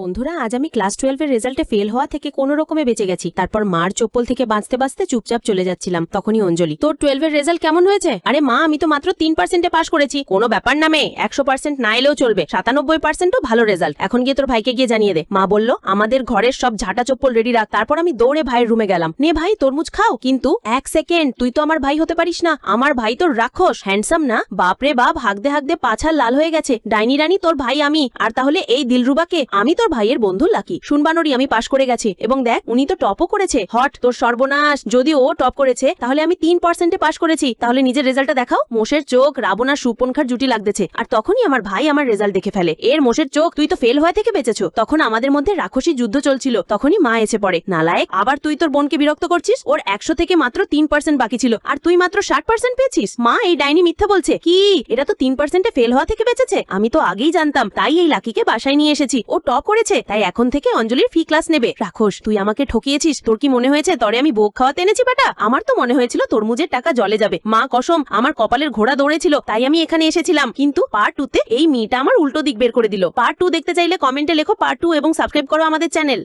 বন্ধুরা, আজ আমি ক্লাস টুয়েলভের রেজাল্টে ফেল হওয়া থেকে কোনো রকমে বেঁচে গেছি। তারপর মার চপ্পল থেকে বাঁচতে বাঁচতে চুপচাপ চলে যাচ্ছিলাম। তখনই অঞ্জলি, তোর টুয়েলভের রেজাল্ট কেমন হয়েছে? আরে মা, আমি তো মাত্র তিন পার্সেন্টে পাশ করেছি। কোনো ব্যাপার না মে একশো পার্সেন্ট না এলেও চলবে। সাতানব্বই পার্সেন্টও ভালো রেজাল্ট। এখন গিয়ে তোর ভাইকে গিয়ে জানিয়ে দে। মা বলল, আমাদের ঘরের সব ঝাঁটা চপ্পল রেডি রাখ। তারপর আমি দৌড়ে ভাইয়ের রুমে গেলাম। নে ভাই, তরমুজ খাও। কিন্তু এক সেকেন্ড তুই তো আমার ভাই হতে পারিস না। আমার ভাই তোর রাক্ষস। হ্যান্ডসাম না? বাপরে বাপ হাঁকদে হাঁকদে পাছাল লাল হয়ে গেছে। ডাইনি রানী তোর ভাই আমি। আর তাহলে এই দিলরুবাকে? আমি তোর ভাইয়ের বন্ধু লাকি। শুনবানরি আমি পাশ করে গেছি। এবং দেখ, উনি তো টপও করেছে। হট, তোর সর্বনাশ। যদি ও টপ করেছে, তাহলে আমি তিন পার্সেন্টে পাশ করেছি। তাহলে নিজের রেজাল্টটা দেখাও। মোষের চোখ রাবণা সুপনখার জুটি লাগতেছে। আর তখনই আমার ভাই আমার রেজাল্ট দেখে ফেলে। এর মোষের চোখ, তুই তো ফেল হয়ে থেকে বেঁচেছো। তখন আমাদের মধ্যে রাক্ষসী যুদ্ধ চলছিল। তখনই মা এসে পড়ে। নালায়েক, আবার তুই তোর বোনকে বিরক্ত করছিস? ওর একশো থেকে মাত্র তিন পার্সেন্ট বাকি ছিল। আর তুই মাত্র ষাট পার্সেন্ট পেয়েছিস? মা এই ডাইনি মিথ্যা বলছে। কি? এটা তো তিন পার্সেন্টে ফেল হওয়া থেকে বেঁচেছে? আমি তো আগেই জানতাম। তাই এই লাকিকে বাসায় নিয়ে এসেছি। ও টপ করেছে, তাই এখন থেকে অঞ্জলির ফি ক্লাস নেবে। রাখোস তুই আমাকে ঠকিয়েছিস? তোর কি মনে হয়েছে তরে আমি বোক খাওয়াতে এনেছি বেটা? আমার তো মনে হয়েছিল তরমুজের টাকা জলে যাবে। মা কসম, আমার কপালের ঘোড়া দৌড়েছিল, তাই আমি এখানে এসেছিলাম। কিন্তু পার্ট টু তে এই মেয়েটা আমার উল্টো দিক বের করে দিল। পার্ট টু দেখতে চাইলে কমেন্টে লেখো পার্ট টু এবং সাবস্ক্রাইব করো আমাদের চ্যানেল